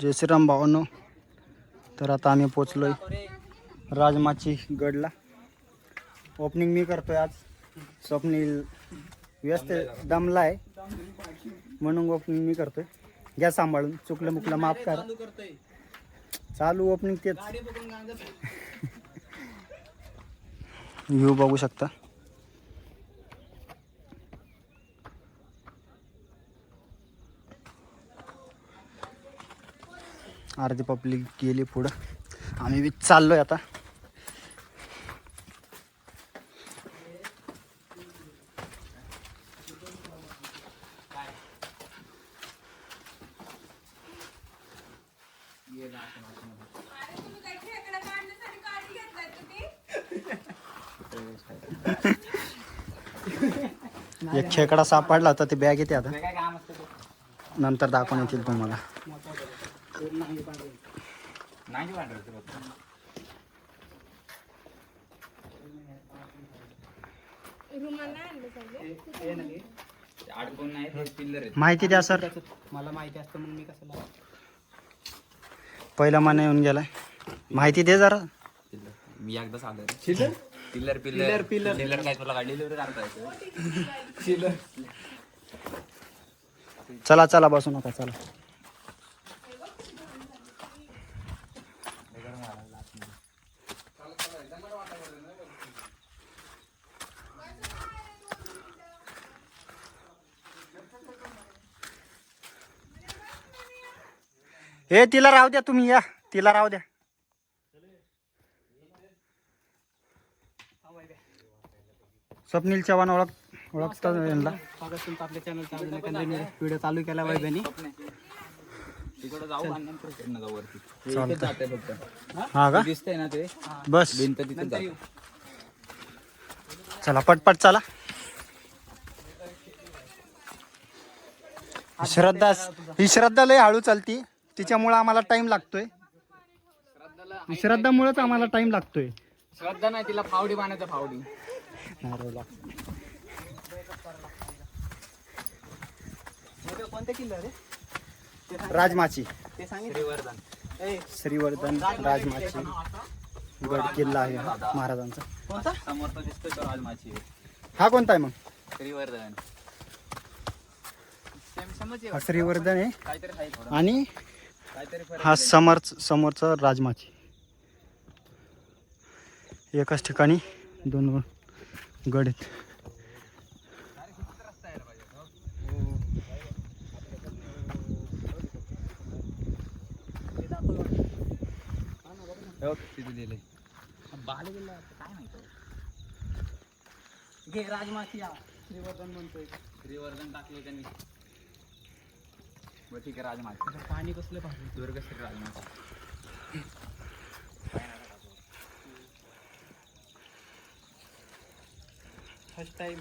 जय श्रीराम भावांनो. तर आता आम्ही पोचलो आहे राजमाची गडला. ओपनिंग मी करतोय आज. स्वप्नील व्यस्त दमला आहे. म्हणून ओपनिंग मी करतोय. घ्या सांभाळून. चुकलं मुकलं माफ करा. चालू ओपनिंग तेच. व्ह्यू बघू शकता. अर्धी पब्लिक गेली पुढं. आम्ही बी चाललोय आता. एक खेकडा सापडला तर ते बॅग येते आता. नंतर दाखवून येतील तुम्हाला. अडकून नाही ते पिल्लर आहेत माहिती द्या सर मला माहिती असतं म्हणून मी कसं लावतो? पहिला मान येऊन गेलाय माहिती दे जरा पिल्लर मी एकदाच आलो रे पिल्लर पिल्लर पिल्लर पिल्लर काय तुला गाडी डिलिव्हरी करता येतं चला चला बसू नका चला हे तिला राहू द्या तुम्ही या. तिला राहू द्या. स्वप्नील चव्हाण ओळख ओळखता यांना. आपल्या व्हिडिओ चालू केला वैभ्यानी हा का? दिसतंय ना ते. बस. भिंत तिथे जाते. चला पटपट चला. श्रद्धा ही श्रद्धा लय हळू चालती. तिच्यामुळे आम्हाला टाइम लागतोय. ही श्रद्धामुळेच आम्हाला टाइम लागतोय. श्रद्धा नाही तिला फावडी बांधायचं फावडी. कोणते किल्ले रे राजमाची. ते सांगितलं श्रीवर्धन श्रीवर्धन राजमाची. गड किल्ला आहे हा महाराजांचा. कोणता? समोर तो दिसतोय तो राजमाची. हा कोणता आहे मग? श्रीवर्धन. हा श्रीवर्धन आहे. काहीतरी आहे थोडं. आणि हा समोर समोरचा राजमाची एकाच ठिकाणी दोन गड आहेत. तिथे दिले बाले किल्ला काय माहिती घे राजमाची या. श्रीवर्धन म्हणतोय. श्रीवर्धन टाकले त्यांनी. बरं ठीक आहे राजमाची पाणी कसलं पाहिजे दुर्ग श्री राजमाची फर्स्ट टाइम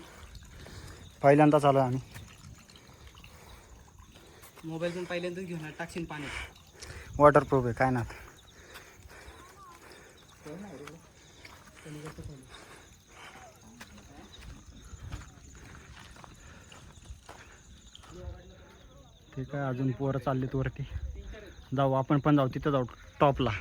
पहिल्यांदा चालू आहे आम्ही. मोबाईल पण पहिल्यांदाच घेऊन आला, टाकशील पाणी. वॉटरप्रूफ आहे काय ना ठीक आहे अजून पोरं चाललेत वरती. जाऊ आपण पण जाऊ तिथं जाऊ टॉपला.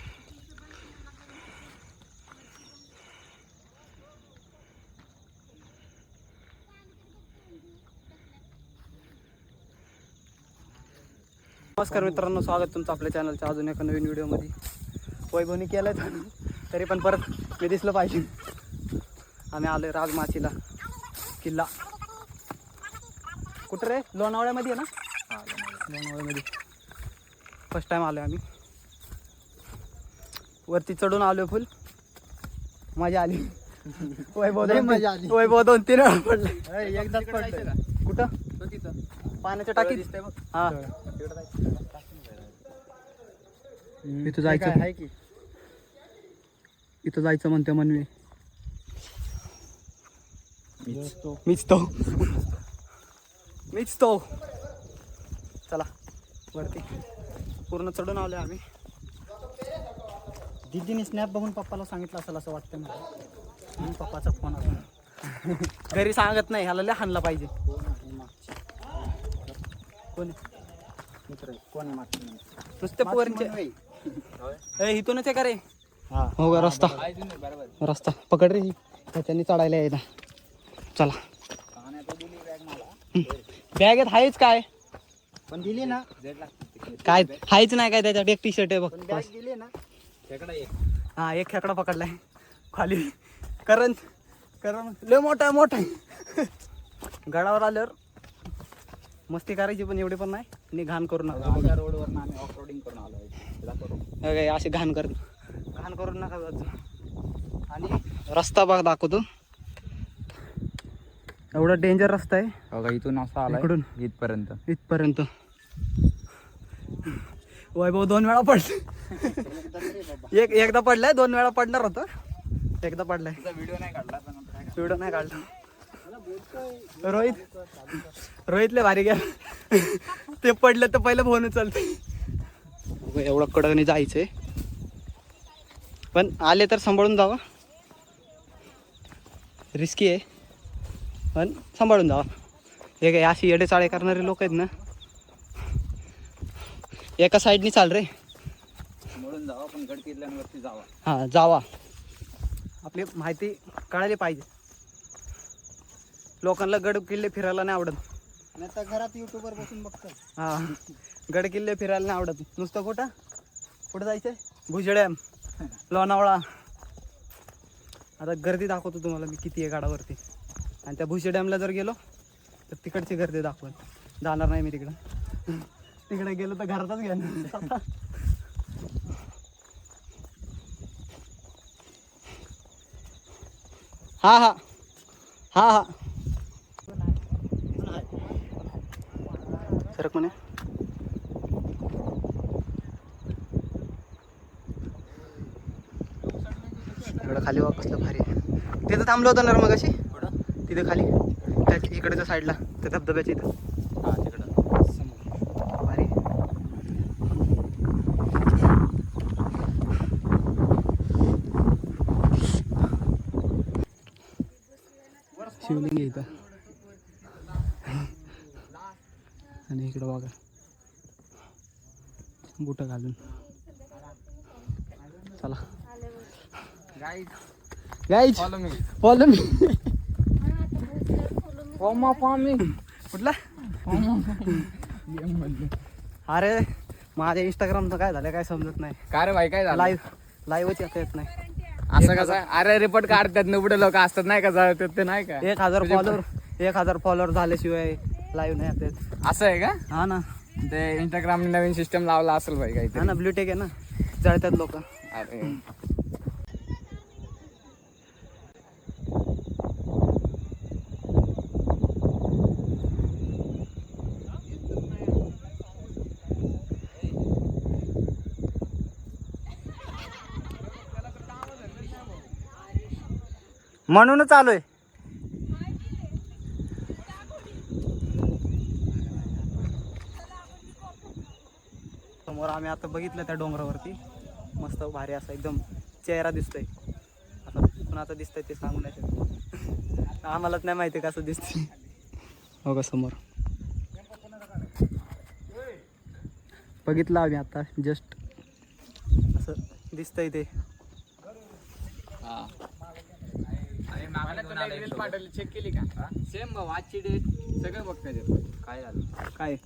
नमस्कार मित्रांनो स्वागत तुमचं आपल्या चॅनलच्या अजून एका नवीन व्हिडिओमध्ये वैभवनी केलं तरी पण परत मी दिसलं पाहिजे. आम्ही आलोय राजमाचीला किल्ला. कुठं रे? लोणावळ्यामध्ये आहे ना? लोणावळ्यामध्ये फर्स्ट टाइम आलोय आम्ही. वरती चढून आलोय फुल मजा आली. वैभव लय मजा आली. तीन- वैभव दोन तीन वेळा पडले. एकदाच पडलं कुठं? पाण्याच्या टाकीत. हा. इथं जायचं आहे की? इथं जायचं म्हणते म्हणवे मीच तो. मीच तो. वरती. पूर्ण चढून आलोय आम्ही. दीदीने स्नॅप बघून पप्पाला सांगितलं असेल असं वाटतं मला. म्हणून पप्पाचा फोन आला. घरी सांगत नाही ह्याला लय हाणला पाहिजे. कोण? मित्र कोण मागचे नुसते पोरांचे. ए इथूनच आहे का रे? हा. हो का रस्ता? रस्ता. पकड रे. त्याच्यानी चढायला येईल चला. बॅग आहेत हायच काय? पण दिली ना. काय हायच नाही काय त्याच्यात एक टी शर्ट आहे बघ. बॅग दिली ना. हा एक खेकडा पकडलाय. खाली. करण करण लय मोठा आहे मोठा आहे. गडावर आल्यावर मस्ती करायची पण एवढी पण नाही. आणि घाण करू नका रोडवर आम्ही ऑफ रोडिंग करून आलो. हे काय असे घाण कर घाण करू नका जात आणि रस्ता बघ दाखवतो. एवढा डेंजर रस्ता आहे. बघा इथून असा आला इकडून? इथपर्यंत. इथपर्यंत. वैभव दोन वेळा पडले एक एकदा पडलाय दोन वेळा पडणार होतं. एकदा पडलाय. व्हिडिओ नाही काढला पण व्हिडिओ नाही काढला. रोहित रोहितले भारी गेला. ते पडलं तर पहिलं फोन उचलते. एवढं कडकने जायचंय. पण आले तर सांभाळून जावा. रिस्की आहे. पण सांभाळून जावा. हे काय अशी येडे चाळे करणारे लोक आहेत ना? एका साईडनी चाल रे. म्हणून जावा पण गड किल्ल्यांवरती जावा. हां जावा. आपली माहिती कळाली पाहिजे. लोकांना गड किल्ले फिरायला नाही आवडत. नाही तर घरात युट्यूबवर बसून बघतात. हा गड किल्ले फिरायला नाही आवडत. नुसतं कुठं? कुठं जायचंय? भुजड्याम लोणावळा. आता गर्दी दाखवतो तुम्हाला मी किती आहे गाडावरती. आणि त्या भुसे डॅमला जर गेलो तर तिकडची गर्दी दाखवत जाणार नाही मी तिकडं. तिकडे गेलो तर घरातच घेणार हा हा. हा हा. सरक म्हणे. इकडं खाली वा कसलं भारी आहे. तिथं थांबलो होतं ना मग अशी तिथे खाली. इकडच्या साईडला त्या धबधब्याच्या इथं हा तिकडं भारी शिवलिंग आहे इथं. आणि इकडं बघा. बुट घालून. चला. Guys follow me follow me फॉर्मा फॉर्मी कुठला? अरे माझ्या इंस्टाग्रामचं काय झालं काय समजत नाही. का रे भाई काय झालं? लाईव्ह लाईव्हच येता येत नाही. असं कसं? अरे रिपोर्ट काढतात नवडे लोक असतात नाही का जातात ते नाही का? एक हजार फॉलोअर एक हजार फॉलोअर झाल्याशिवाय लाईव्ह नाही येत. आहेत. असं आहे का? हा ना. ते इंस्टाग्रामने नवीन सिस्टम लावला असेल भाई हा काहीतरी ना ब्ल्यूटेक आहे ना. जळतात लोक. अरे. म्हणूनच आलोय. समोर आम्ही आता बघितलं त्या डोंगरावरती. मस्त भारी असा एकदम चेहरा दिसतोय. आता कुणाचा दिसतंय ते सांगू नाही आम्हालाच नाही माहिती कसं दिसतंय. हो का समोर. बघितलं आम्ही आता जस्ट असं दिसतंय ते. चेक केली का? सेम वाचची डेट सगळं बघता काय झालं? काय?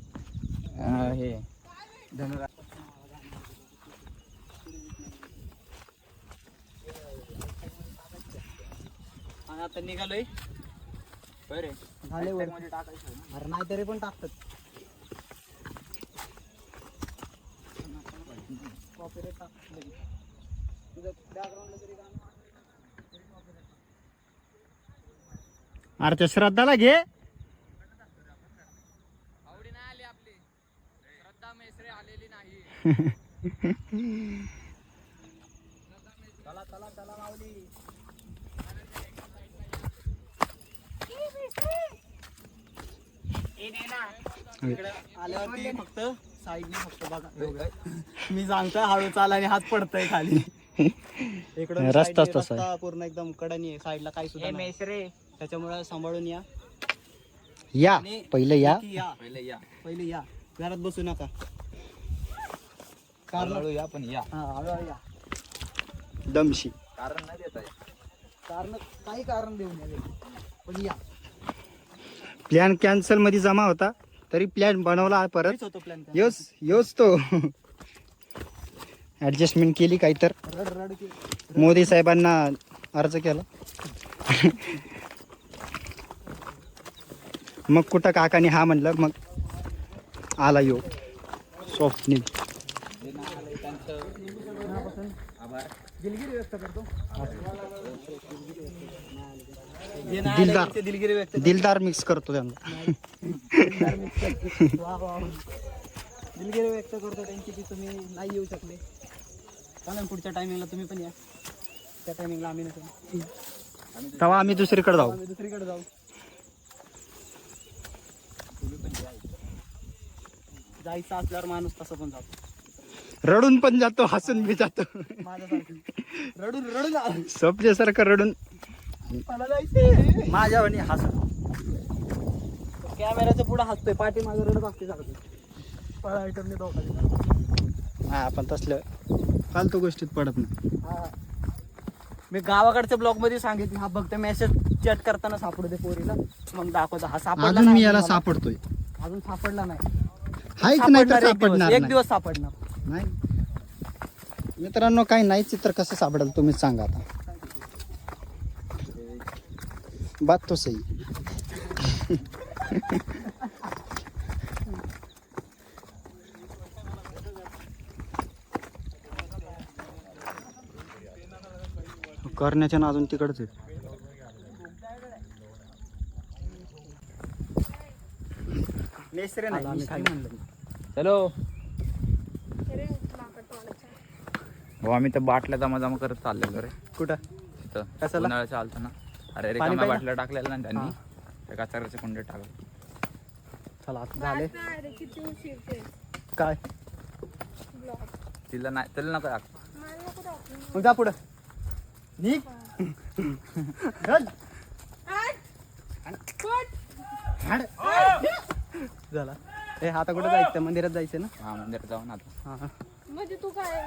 हे धनुरा. आणि आता निघालोय. बरे. झाले वर अरे नाही तरी पण टाकतात. Copyright टाकतात लगेच. तुझं background ला जरी गाणं- अरे त्या श्रद्धाला घे श्रद्धा आल्यावरती फक्त साईडने फक्त बघा मी सांगतोय हळू चाल आणि हात पडतोय खाली इकडं. रस्ता पूर्ण एकदम कडनी आहे साईडला काही सुद्धा नाही. मेसरे त्याच्यामुळे सांभाळून या. या. आणि पहिलं या. नक्की या. पहिले या. पहिले या. घरात बसू नका. हळूहळू या पण या. हा हळूहळू या. दमशी. कारण नाही देत आहे. कारण काही कारण देऊन या पण या. प्लॅन कॅन्सलमध्ये जमा होता. तरी प्लॅन बनवला परत. मीच होतो प्लॅन योच योच तो ऍडजस्टमेंट केली काही तर रड रड की मोदी साहेबांना अर्ज केला. मग कुठं काकाने हा म्हणलं मग आला यो. स्वप्नील दिलगिरी व्यक्त करतो दिलदार. ते दिलगिरी व्यक्त दिलदार मिक्स करतो त्यांना. दिलगिरी व्यक्त करतो त्यांची की तुम्ही नाही येऊ शकले. चालेल पुढच्या टायमिंगला तुम्ही पण या. त्या टायमिंगला आम्ही नसेल. तेव्हा आम्ही दुसरीकडे जाऊ. दुसरीकडे जाऊ. जायचं असल्यावर माणूस तसं पण जातो. रडून पण जातो हसून बी जातो. माझ्यासारखं. रडून रडून आलं. स्वप्नेसारखं रडून. मला जायचंय. माझ्या आणि हसून कॅमेऱ्याच्या पुढे हसतोय पाठी मागे रडत असते सारखं. पळा आयटमने धोका हा आपण तसलं फालतू गोष्टीत पडत नाही. हा. मी गावाकडच्या ब्लॉगमध्ये सांगितलं हा फक्त मेसेज चॅट करताना सापडू दे पोरीला. मग दाखवतो. हा सापडला अजून नाही मी याला मला. सापडतोय. अजून सापडला नाही. हायच नाही तर सापडणार एक दिवस. सापडणार एक नाही. दिवस सापडणार नाही मित्रांनो काही नाही चित्र कसं सापडेल तुम्हीच सांगा आता बात तो सही करण्याच्या ना अजून तिकडच आहे आम्ही. चलो हो आम्ही तर बाटल्या जमा जमा करत चाललेलो रे. कुठं? तिथं कशाला? उन्हाळ्यात चालतं ना अरे रे पाणी प्यायला? बाटल्या टाकलेल्या ना. त्यांनी. त्या कचऱ्याचे कुंडे टाकले. चला आता झाले. अरे काय? तिला नाही तिला नको टाक. मला नको दाखवू. मग जा पुढं. निघ चल. झाला ए आता कुठं जायचं? मंदिरात जायचं ना? हा मंदिरात जाऊन आता. हा, हा. म्हणजे तू काय?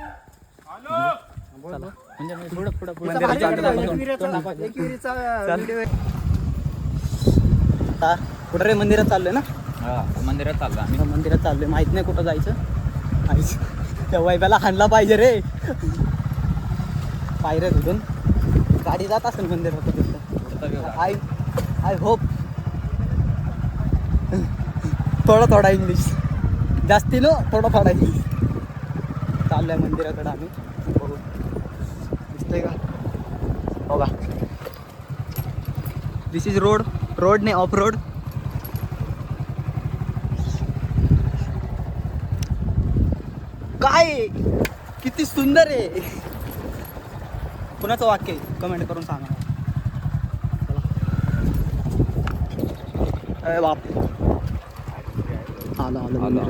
चला म्हणजे मी पुढं पुढं मंदिरात आता कुठं रे मंदिरात चाललोय ना? हा मंदिरात चाललो आम्ही. आता मंदिरात चाललोय. माहीत नाही कुठं जायचं. आईच त्या वैब्याला हाणला पाहिजे रे. पायऱ्या तिथून गाडी जात असेल मंदिरात पुढचा दाखव. I I hope. थोडा थोडा इंग्लिश जास्ती नो थोडा थोडा इंग्लिश चाललोय मंदिराकडे आम्ही. बघू. दिसतंय का? बघा. दिस इज रोड रोड नाही ऑफ रोड काय? किती सुंदर आहे. कुणाचं वाक्य आहे? कमेंट करून सांगा. अरे बाप. आलो आलो.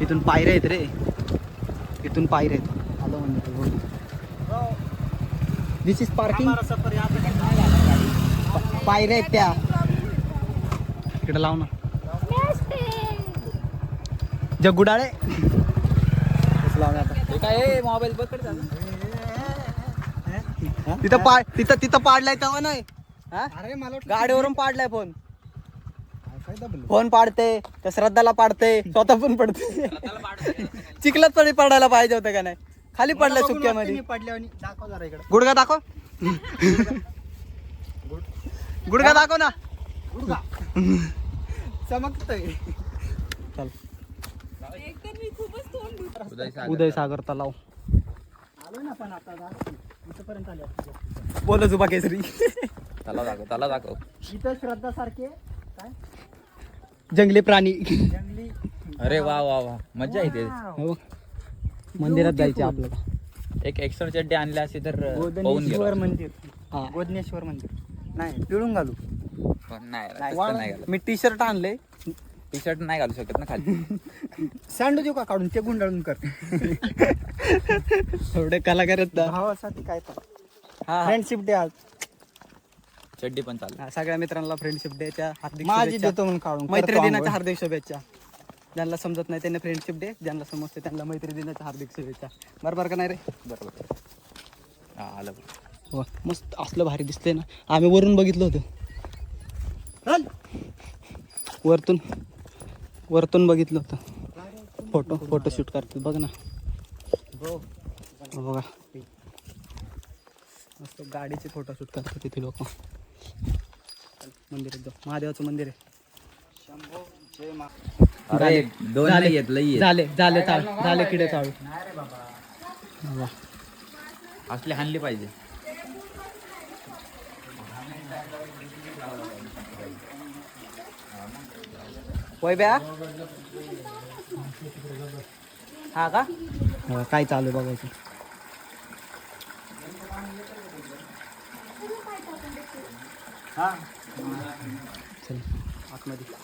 इथून पायऱ्या आहेत रे. इथून पायऱ्या आहेत. आलो मंदिर दिस इज पार्किंग पायऱ्या आहेत त्या. इकडे लाव ना. आता. हे काय मोबाईल पकड तिथं पाड तिथं तिथं पाडलाय तेव्हा नाही. हा? गाडीवरून पाडलाय फोन फोन पाडते त्या श्रद्धाला पाडते स्वतः पण पडते. चिखलात तरी पडायला पाहिजे होतं का नाही? खाली पडलाय सुक्यामध्ये. पडल्यावर दाखव जरा इकडे. गुडगा दाखव. गुडगा दाखव ना. चमकतोय. उदय सागर. उदय सागर तलाव आलो ना पण आता दाखव. इथपर्यंत आले बोल जुबा केसरी. त्याला दाखव त्याला दाखव. इथं श्रद्धा सारखे जंगली प्राणी. जंगली अरे वा वा वा. मजा येते. हो. मंदिरात जायचे आपल्याला. एक एक्स्ट्रा चड्डी आणली असती तर पाहून गोदनेश्वर मंदिर. हा. गोदनेश्वर मंदिर. नाही पिळून घालू. पण नाही नाही, तसं नाही घालत. मी टी शर्ट आणले टी शर्ट नाही घालू शकत ना खाली. सँड देऊ का काढून? ते गुंडाळून कर. थोडे कलाकार आहेत ना. भावासाठी काय हा, हा. फ्रेंडशिप डे आज. चड्डी पण चालू हा, सगळ्या मित्रांना फ्रेंडशिप डेच्या हार्दिक माझी शुभेच्छा. देतो म्हणून काढून. मैत्री करतो दिनाच्या आंघोळ. हार्दिक शुभेच्छा. ज्यांना समजत नाही त्यांना फ्रेंडशिप डे ज्यांना समजते त्यांना मैत्री दिनाच्या हार्दिक शुभेच्छा. बरोबर का नाही रे? बरोबर. हा आलं हो मस्त असलं भारी दिसतंय ना. आम्ही वरून बघितलं होतं. चल. वरतून वरतून बघितलं होतं. फोटो फोटो शूट करतात बघ ना. हो. बघा. मस्त गाडीचे फोटो शूट करतात तिथे लोक. मंदिरात जाऊ महादेवाचं मंदिर आहे. जय मा अरे दोन झाले. झाले झाले चाळ झाले किडे वा. असले हाणले पाहिजे. ब्या? हा का? हा, काय चालू आहे बघायचं. चल. आतमध्ये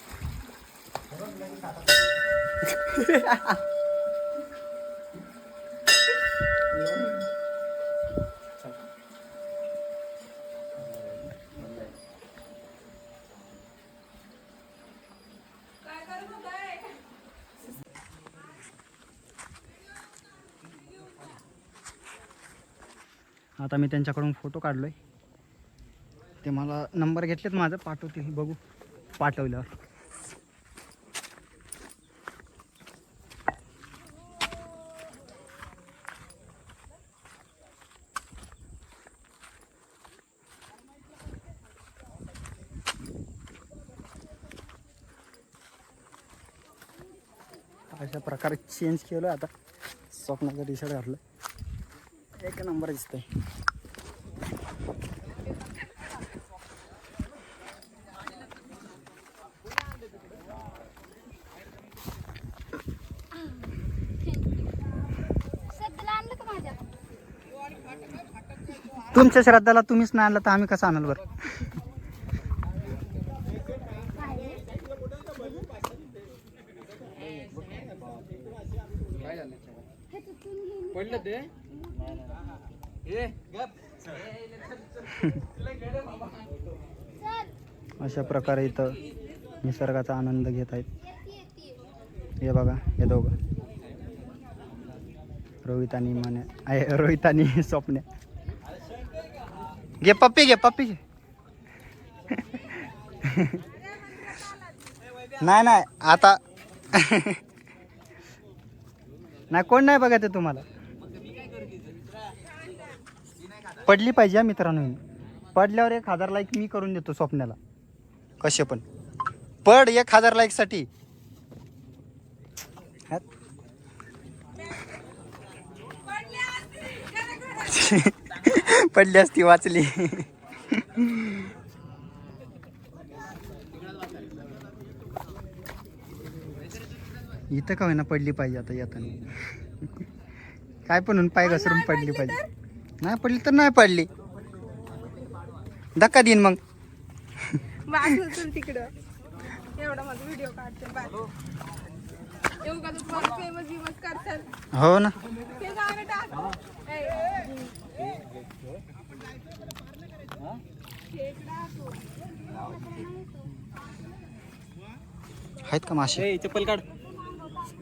आता मी त्यांच्याकडून फोटो काढलोय. ते मला नंबर घेतलेत माझं पाठवते. बघू पाठवल्यावर. अशा प्रकारे चेंज केलं आता स्वप्नाचं टी शर्ट घातलं. एक नंबर दिसतंय. तुमच्या श्रद्धाला तुम्हीच नाही आणलं तर आम्ही कसं आणलं बरं? अशा प्रकारे इथं निसर्गाचा आनंद घेत आहेत. हे बघा हे दोघं. रोहित आणि माने आहे रोहित आणि स्वप्ने. घे पप्पी घे पप्पी घे नाही नाही आता नाही कोण नाही बघत आहे तुम्हाला? पडली पाहिजे हा मित्रांनो. पडल्यावर एक हजार लाईक मी करून देतो स्वप्नाला. कसे पण. पड एक हजार लाईकसाठी. हा? पडली असती वाचली. इथं का होईना पडली पाहिजे आता येताना? काय पण होऊन पाय घसरून पडली पाहिजे. नाही पडली तर नाही पडली. धक्का देईन मग. तिकडं. हो ना. आहेत का मासे? ए चप्पल काढ.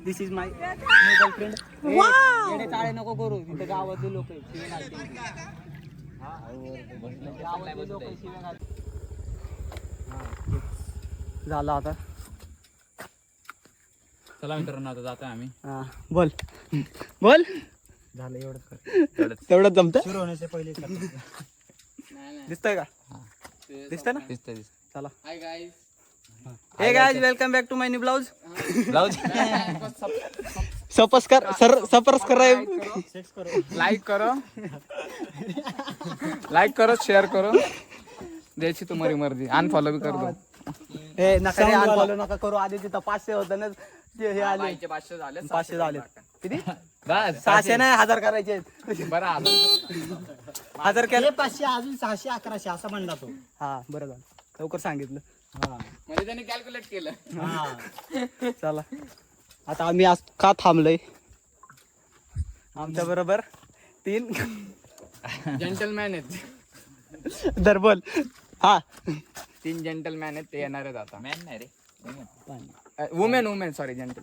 दिस इज माय गर्लफ्रेंड येडे चाळे नको करू. इथं गावातले लोक झालं आता. चला मित्रांनो आता जातोय आम्ही. हा बोल. बोल. झालं एवढंच तेवढं जमत सुरू होण्याचे पहिले दिसतंय का? दिसतंय ना? दिसतंय चला. हे guys welcome back to my new blouse blouse सपस्कर sir subscribe like करो. लाईक करो. शेअर करो द्यायची तुम्हारी मर्जी. अनफॉलो भी कर दो हे नका अनफॉलो नका करू. आधी तिथं पाचशे होतं ना ते हे आले. पाचशे झाले पाचशे झाले. किती? बस सहाशे. नाही हजार करायचे आहेत. बरं हजार केले. पाचशे अजून सहाशे अकराशे असं म्हणला तो. हा बरं झालं. लवकर सांगितलं. म्हणजे त्यांनी कॅल्क्युलेट केलं. चला. आता आम्ही आज का थांबलोय? आमच्या बरोबर तीन जेंटलमॅन आहेत. दर बोल हा. तीन जेंटलमॅन आहेत ते येणार आहेत आता. मॅन नाही रे. वुमेन वुमेन सॉरी जेंटल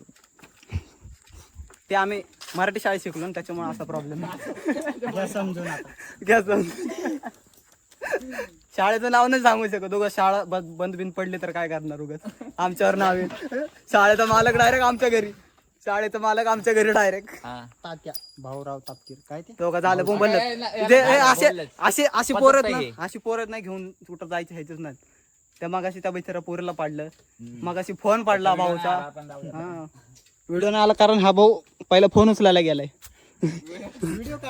ते आम्ही मराठी शाळेत शिकलो ना त्याच्यामुळे असा प्रॉब्लेम घ्या समजून आता. घ्या समजून. शाळेचं नाव नाही सांगू शकत. उगाच शाळा बंद बिंद पडली तर काय करणार उगाच? आमच्यावर नाव येईल शाळेचा मालक डायरेक्ट आमच्या घरी. शाळेचा मालक आमच्या घरी डायरेक्ट तात्या भाऊराव तापकीर. काय ते? तो का झालं पण बोललं हे असे असे अशी पोरं आहेत ना अशी पोरं आहेत ना घेऊन कुठं जायचं ह्याच नाही. त्या मग अशी त्या बिचारा पोरीला पाडलं. मग अशी फोन पाडला भाऊचा. हा. व्हिडिओ नाही आला कारण हा भाऊ पहिला फोन उचलायला गेलाय.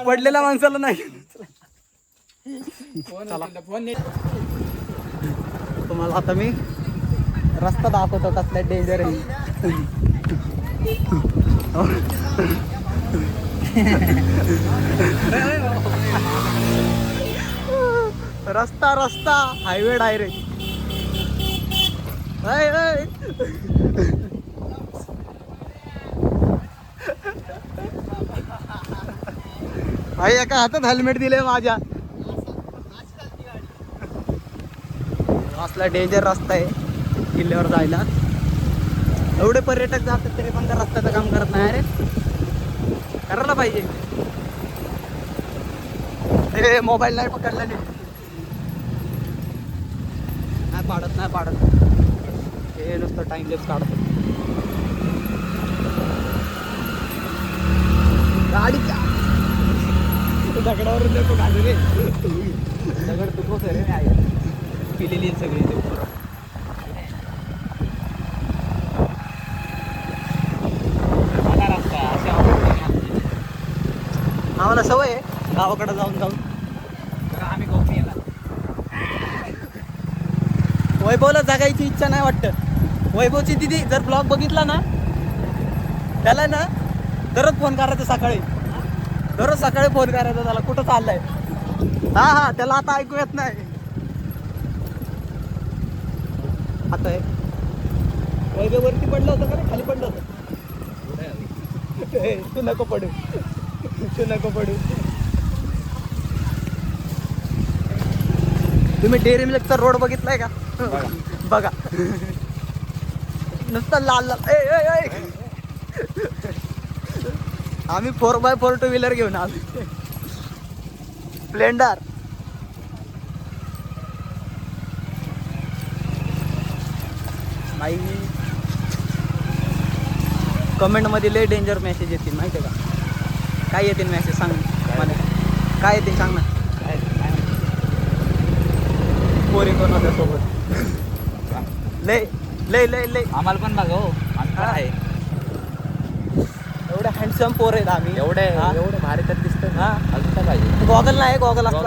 पडलेल्या माणसाला नाही. तुम्हाला आता मी रस्ता दाखवतो कसला डेंजर आहे. रस्ता रस्ता हायवे डायरेक्ट भाई एका हातात हेल्मेट दिले माझ्या. असला डेंजर रस्ता आहे किल्ल्यावर जायला. एवढे पर्यटक जातात तरी पण त्या रस्त्याचं काम करत नाही. अरे करायला पाहिजे. अरे मोबाईल नाही पकडला नाही पाडत नाही पाडत. हे नुसतं टाइम लेप्स काढत गाडीच्या दगडावर देतो गाडी रे दगड तुकोच रे आहे पिलेली आहे सगळी ते पोरं. आम्हाला सवय आहे गावाकडे जाऊन जाऊन वैभवला जगायची इच्छा नाही वाटत वैभवची दिदी जर ब्लॉग बघितला ना त्याला ना दररोज फोन करायचा सकाळी. दररोज सकाळी फोन करायचा त्याला. कुठं चाललाय? हा हा त्याला आता ऐकू येत नाही. आता आहे वरती पडलं होतं का रे? खाली पडलं होतं. तू नको पडू. तू नको पडू. तुम्ही डेअरी मिल्कचा रोड बघितलाय का? बघा. नुसतं लाल लाल. ए, ए, ए. आम्ही four by four two wheeler घेऊन आलो. स्प्लेंडर बाई. कमेंटमध्ये लय डेंजर मेसेज येतील माहिती आहे का? काय येतील मेसेज सांग मला. काय येतील सांग ना. पोरी कोण होत्या सोबत? लय लय लय लय. आम्हाला पण बघा हो. आहे. हँडसम पोर आहेत आम्ही एवढे. एवढे भारी तर दिसतं हा. अजून काय पाहिजे गॉगल नाही गॉगल असतो.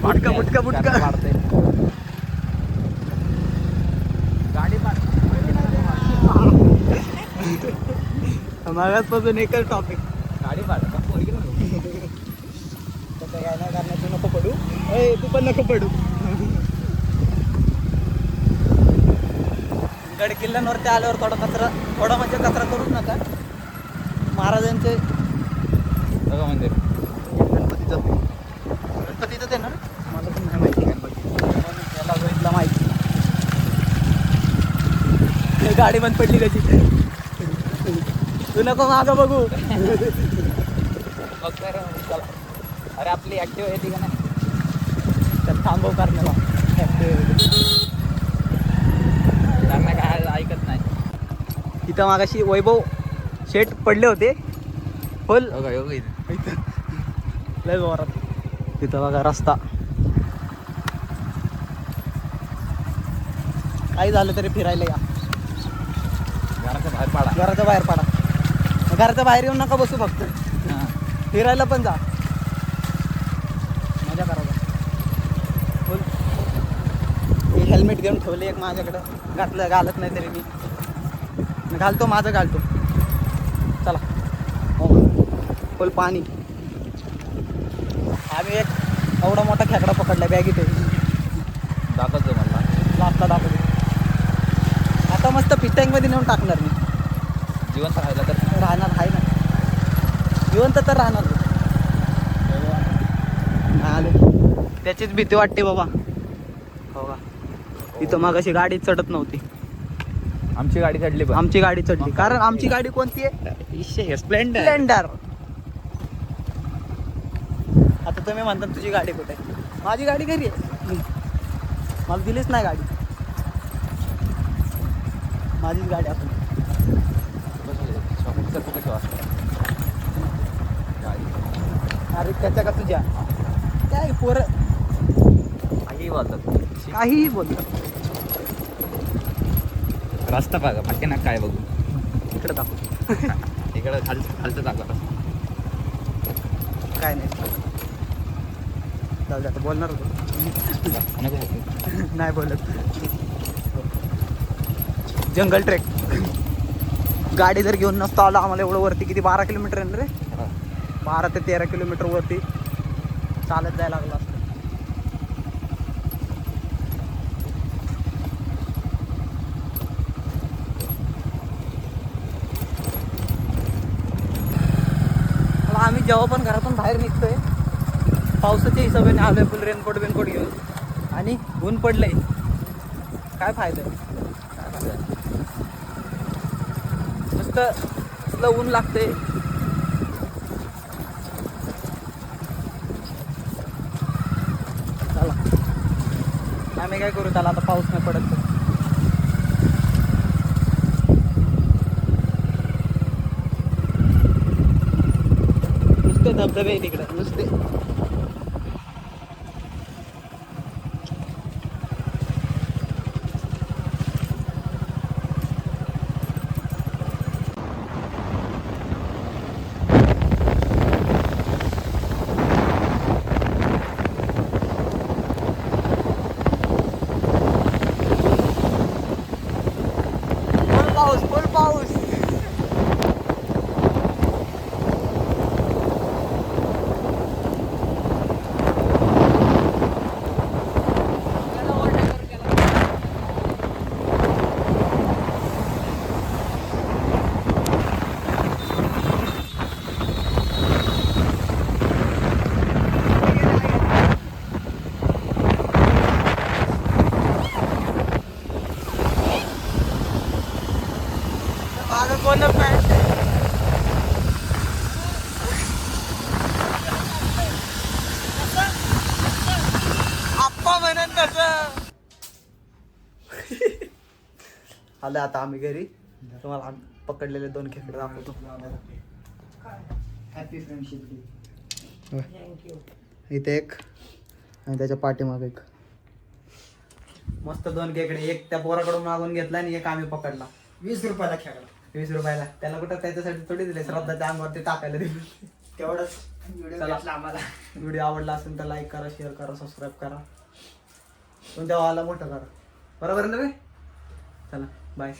बुटका, बुटका. करण्या पाडते. गाडी मागासपासून एकच टॉपिक गाडी? तसं काय नाही करणार तू नको पडू ए तू पण नको पडू गड किल्ल्यांवरती आल्यावर थोडा कचरा थोडा म्हणजे कचरा करूच नका. महाराजांचे बघा मंदिर गणपतीचं. गणपतीचं ते ना? मला पण नाही माहिती गणपती. त्याला बघितलं माहिती गाडी बंद पडली त्याची. तू नको मागं बघू. बघ. अरे आपली ऍक्टिव्ह आहे ती का नाही? तर थांबव करण्याला त्यांना काय ऐकत नाही तिथं मागाशी वैभव शेट पडले होते. फुल. बघा योगा इथे? लय जोरात. तिथं बघा रस्ता. काही झालं तरी फिरायला या. घराच्या बाहेर पाडा. घराच्या बाहेर पडा. घराच्या बाहेर येऊन नका बसू फक्त. हा. फिरायला पण जा. मजा करा फुल. हेल्मेट घेऊन ठेवले एक माझ्याकडं. घातलं घालत नाही तरी मी. घालतो माझं घालतो. चला. हो फुल पाणी. आम्ही एक एवढा मोठा खेकडा पकडला बॅगीत दाखवतो मला. लागता दाखवतो. आता मस्त पिटँगमध्ये नेऊन टाकणार मी. जिवंत राहिला तर. राहणार आहे ना. जिवंत तर राहणार. आले. त्याचीच भीती वाटते बाबा. हो का? इथं मग अशी गाडी चढत नव्हती. आमची गाडी चढली पण. आमची गाडी चढली. कारण आमची गाडी कोणती आहे? स्प्लेंडर. स्प्लेंडर. आता तुम्ही म्हणता तुझी गाडी कुठे आहे? माझी गाडी घरी आहे. मला दिलीच नाही गाडी. माझीच गाडी आपण. अरे त्याच्या का तुझ्या? काय पोर. काही बोलतात. काहीही बोलतो रस्ता बघा बाकी ना काय बघू. इकडे दाखव. इकडं खाल खालचं दाखवा. काय नाही. जाऊ दे आता बोलणार होतो. नाही बोलत. जंगल ट्रेक. गाडी जर घेऊन नसतो आलो आम्हाला एवढं वरती किती? बारा किलोमीटर आहे ना रे? बारा ते तेरा किलोमीटर वरती. चालत जायला लागलं असतं मला आम्ही जेव्हा पण घरातून बाहेर निघतोय पावसाच्या हिशोबाने आलोय फुल रेनकोट बिनकोट घेऊन. आणि ऊन पडलंय. काय फायदा आहे? काय फायदा आहे? नुसतं ऊन लागते चला. आम्ही काय करू त्याला? आता पाऊस नाही पडत धबधबे आहे तिकडे नुसते माझं कोण पॅन्ट आप्पा म्हणत तस आलं आता आम्ही घरी तुम्हाला पकडलेले दोन खेकडे दाखवतो हॅपी फ्रेंडशिप डे इथे एक आणि त्याच्या पाठीमागे एक मस्त दोन खेकडे एक त्या पोराकडून मागून घेतला आणि एक आम्ही पकडला वीस रुपयाला खेळला वीस रुपयाला. त्याला कुठं त्याच्यासाठी थोडी दिले श्रद्धाच्या अंगावरती टाकायला दिले. तेवढाच व्हिडिओ चला. आम्हाला. व्हिडिओ आवडला असेल तर लाईक करा शेअर करा सबस्क्राईब करा. तुमच्या भावाला मोठं करा. बरोबर ना रे? चला बाय